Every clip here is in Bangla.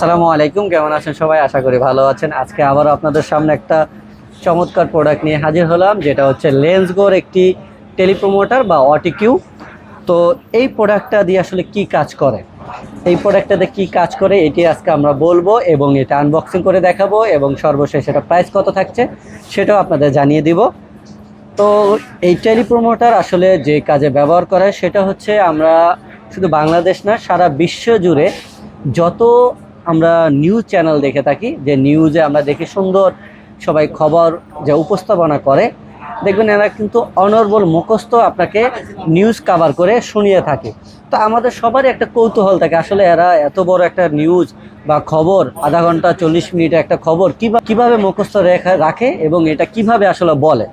আসসালামু আলাইকুম, কেমন আছেন সবাই? আশা করি ভালো আছেন। আজকে আবারও আপনাদের সামনে একটা চমৎকার প্রোডাক্ট নিয়ে হাজির হলাম, যেটা হচ্ছে লেন্সগোর একটি টেলিপ্রোমোটার বা অটিকিউ তো এই প্রোডাক্টটা দিয়ে আসলে কি কাজ করে? এই প্রোডাক্টটাতে কি কাজ করে, এটি আজকে আমরা বলব এবং এটা আনবক্সিং করে দেখাবো এবং সর্বশেষ এটা প্রাইস কত থাকছে সেটাও আপনাদের জানিয়ে দিব। তো এই টেলিপ্রোমোটার আসলে যে কাজে ব্যবহার করে, সেটা হচ্ছে আমরা শুধু বাংলাদেশ না, সারা বিশ্ব জুড়ে যত আমরা নিউজ চ্যানেল দেখে থাকি, যে নিউজে আমরা দেখি সুন্দর সবাই খবর যে উপস্থাপনা করে। দেখবেন এরা কিন্তু অনর্বল মুখস্থ আপনাকে নিউজ কভার করে শুনিয়ে থাকে। তো আমাদের সবারই একটা কৌতূহল থাকে, আসলে এরা এত বড় একটা নিউজ বা খবর, আধা ঘণ্টা চল্লিশ মিনিটে একটা খবর কীভাবে কীভাবে মুখস্থ রেখা রাখে এবং এটা কীভাবে আসলে বলে?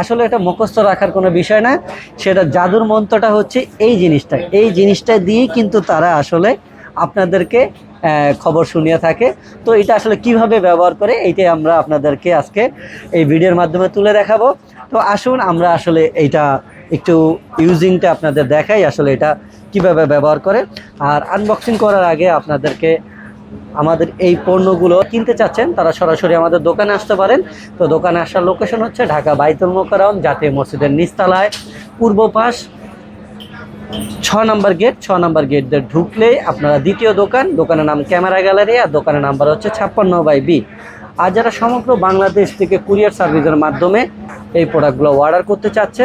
আসলে এটা মুখস্থ রাখার কোনো বিষয় না, সেটা জাদুর মন্ত্রটা হচ্ছে এই জিনিসটা। এই জিনিসটা দিয়েই কিন্তু তারা আসলে আপনাদেরকে খবর শুনিয়ে থাকে। তো এটা আসলে কীভাবে ব্যবহার করে, এইটাই আমরা আপনাদেরকে আজকে এই ভিডিওর মাধ্যমে তুলে দেখাবো। তো আসুন, আমরা আসলে এইটা একটু ইউজিংটা আপনাদের দেখাই আসলে এটা কীভাবে ব্যবহার করে। আর আনবক্সিং করার আগে আপনাদেরকে আমাদের এই পণ্যগুলো কিনতে চাচ্ছেন, তারা সরাসরি আমাদের দোকানে আসতে পারেন। তো দোকানে আসার লোকেশন হচ্ছে ঢাকা বাইতুল মোকারম জাতীয় মসজিদের নিস্তালায় পূর্ব পাশ ছ নম্বর গেট, ছ নম্বর গেট দিয়ে ঢুকলেই আপনারা দ্বিতীয় দোকান, দোকানের নাম ক্যামেরা গ্যালারি আর দোকানের নাম্বার হচ্ছে ছাপ্পান্ন বাই বি। আর যারা সমগ্র বাংলাদেশ থেকে কুরিয়ার সার্ভিসের মাধ্যমে এই প্রোডাক্টগুলো অর্ডার করতে চাচ্ছে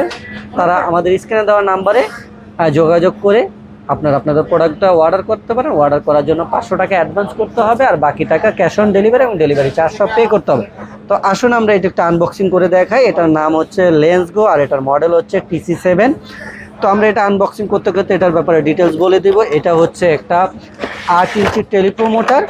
তারা আমাদের স্ক্রিনে দেওয়া নাম্বারে যোগাযোগ করে আপনারা আপনাদের প্রোডাক্টটা অর্ডার করতে পারেন। অর্ডার করার জন্য পাঁচশো টাকা অ্যাডভান্স করতে হবে আর বাকি টাকা ক্যাশ অন ডেলিভারি এবং ডেলিভারি চার্জ সব পে করতে হবে। তো আসুন আমরা এটা একটা আনবক্সিং করে দেখাই। এটার নাম হচ্ছে লেন্স গো আর এটার মডেল হচ্ছে টিসি সেভেন তো আমরা এটা আনবক্সিং করতে করতে এটার ব্যাপারে ডিটেলস বলে দিব। এটা হচ্ছে একটা আট ইঞ্চির টেলিপ্রোমোটার।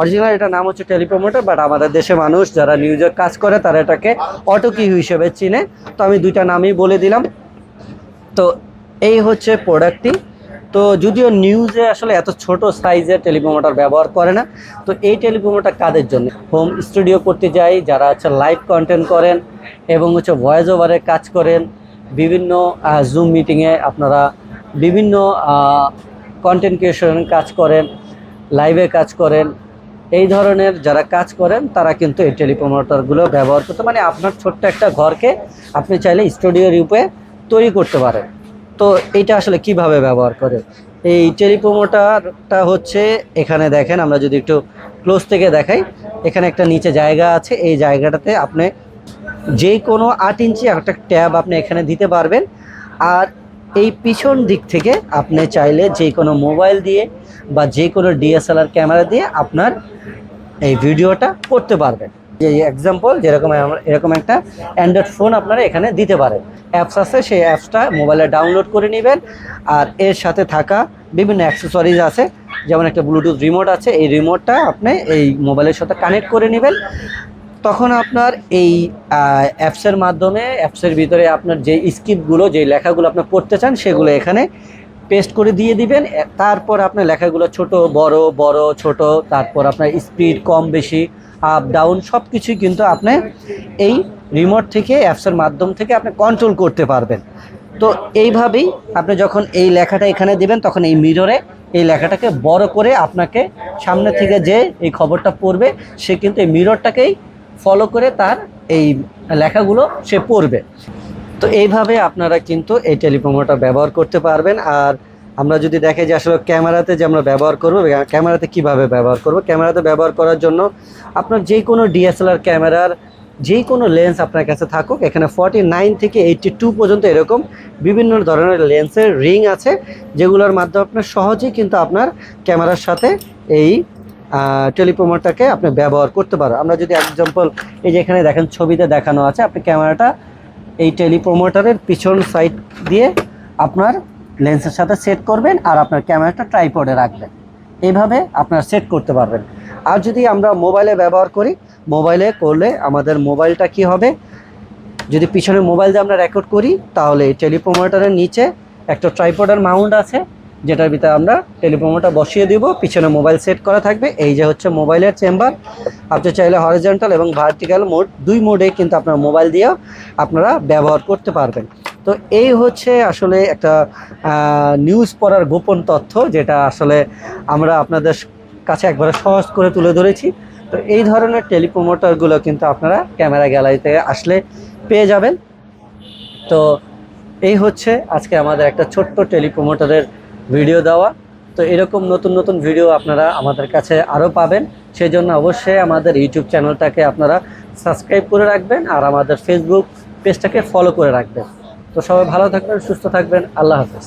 অরিজিনাল এটা নাম হচ্ছে টেলিপ্রোমোটার বাট আমাদের দেশে মানুষ যারা নিউজের কাজ করে, তারা এটাকে অটোকি হিসেবে চিনে। তো আমি দুইটা নামই বলে দিলাম। তো এই হচ্ছে প্রোডাক্টটি তো যদিও নিউজে আসলে এত ছোট সাইজের টেলিপ্রোমোটার ব্যবহার করে না, তো এই টেলিপ্রোমোটার কাদের জন্য? হোম স্টুডিও করতে যাই, যারা হচ্ছে লাইভ কন্টেন্ট করেন এবং হচ্ছে ভয়েস ওভারে কাজ করেন বিভিন্ন জুম মিটিংয়ে আপনারা বিভিন্ন কন্টেন্ট ক্রিয়েশন কাজ করেন লাইভে কাজ করেন, এই ধরনের যারা কাজ করেন, তারা কিন্তু এই টেলিপ্রোমোটারগুলো ব্যবহার করতে মানে আপনার ছোট্ট একটা ঘরকে আপনি চাইলে স্টুডিও রূপে তৈরি করতে পারেন। তো এইটা আসলে কীভাবে ব্যবহার করে? এই টেলিপ্রোমোটারটা হচ্ছে এখানে দেখেন, আমরা যদি একটু ক্লোজ থেকে দেখাই, এখানে একটা নিচে জায়গা আছে, এই জায়গাটাতে আপনি যে কোনো আট ইঞ্চি একটা ট্যাব আপনি এখানে দিতে পারবেন। আর এই পিছন দিক থেকে আপনি চাইলে যে কোনো মোবাইল দিয়ে বা যে কোনো ডিএসএলআর ক্যামেরা দিয়ে আপনার এই ভিডিওটা করতে পারবেন। যে এক্সাম্পল যেরকম এরকম একটা অ্যান্ড্রয়েড ফোন আপনারা এখানে দিতে পারেন। অ্যাপস আছে, সেই অ্যাপসটা মোবাইলে ডাউনলোড করে নেবেন। আর এর সাথে থাকা বিভিন্ন অ্যাক্সেসরিজ আছে। যেমন একটা ব্লুটুথ রিমোট আছে। এই রিমোটটা আপনি এই মোবাইলের সাথে কানেক্ট করে নেবেন। তখন আপনার এই অ্যাপসের মাধ্যমে অ্যাপসের ভিতরে আপনার যে স্ক্রিপ্টগুলো যে লেখাগুলো আপনি পড়তে চান, সেগুলো এখানে পেস্ট করে দিয়ে দিবেন। তারপর আপনার লেখাগুলো ছোট, বড় বড়, ছোট, তারপর আপনার স্পিড কম, বেশি আপ ডাউন সব কিছুই কিন্তু আপনি এই রিমোট থেকে অ্যাপসের মাধ্যম থেকে আপনি কন্ট্রোল করতে পারবেন। তো এইভাবেই আপনি যখন এই লেখাটা এখানে দিবেন, তখন এই মিররে এই লেখাটাকে বড় করে আপনাকে সামনে থেকে যে এই খবরটা পড়বে, সে কিন্তু এই মিররটাকেই ফলো করে তার এই লেখাগুলো সে পড়বে। তো এইভাবে আপনারা কিন্তু এই টেলিপ্রোমোটার ব্যবহার করতে পারবেন। আর আমরা যদি দেখে যে আসলে ক্যামেরাতে যে আমরা ব্যবহার করব, ক্যামেরাতে কীভাবে ব্যবহার করব, ক্যামেরাতে ব্যবহার করার জন্য আপনার যে কোনো ডিএসএলআর ক্যামেরার যেই কোনো লেন্স আপনার কাছে থাকুক, এখানে ফর্টি নাইন থেকে এইটটি টু পর্যন্ত এরকম বিভিন্ন ধরনের লেন্সের রিং আছে, যেগুলোর মাধ্যমে আপনার সহজেই কিন্তু আপনার ক্যামেরার সাথে এই টেলিপ্রোমোটারকে আপনি ব্যবহার করতে পারেন। আমরা যদি এক্সাম্পল এই যে এখানে দেখেন, ছবিতে দেখানো আছে, আপনি ক্যামেরাটা এই টেলিপ্রোমোটারের পিছন সাইড দিয়ে আপনার লেন্সের সাথে সেট করবেন আর আপনার ক্যামেরাটা ট্রাইপডে রাখবেন। এইভাবে আপনার সেট করতে পারবেন। আর যদি আমরা মোবাইলে ব্যবহার করি মোবাইলে করলে আমাদের মোবাইলটা কি হবে? যদি পিছনে মোবাইল দিয়ে আমরা রেকর্ড করি, তাহলে টেলিপ্রোমোটারের নিচে একটা ট্রাইপডের মাউন্ট আছে। যেটার ভিতরে আমরা টেলিপ্রোমোটার বসিয়ে দিব, পিছনে মোবাইল সেট করা থাকবে, এই যে হচ্ছে মোবাইলের চেম্বার। আপনি চাইলে হরিজেন্টাল এবং ভার্টিক্যাল মোড দুই মোডে কিন্তু আপনার মোবাইল দিয়েও আপনারা ব্যবহার করতে পারবেন। তো এই হচ্ছে আসলে একটা নিউজ পড়ার গোপন তথ্য, যেটা আসলে আমরা আপনাদের কাছে একবারে সহজ করে তুলে ধরেছি। তো এই ধরনের টেলিপ্রোমোটারগুলো কিন্তু আপনারা ক্যামেরা গ্যালারিতে আসলে পেয়ে যাবেন। তো এই হচ্ছে আজকে আমাদের একটা ছোট্ট টেলিপ্রোমোটারের ভিডিও দেওয়া। তো এরকম নতুন নতুন ভিডিও আপনারা আমাদের কাছে আরও পাবেন। সেই জন্য অবশ্যই আমাদের ইউটিউব চ্যানেলটাকে আপনারা সাবস্ক্রাইব করে রাখবেন আর আমাদের ফেসবুক পেজটাকে ফলো করে রাখবেন। তো সবাই ভালো থাকবেন, সুস্থ থাকবেন। আল্লাহ হাফেজ।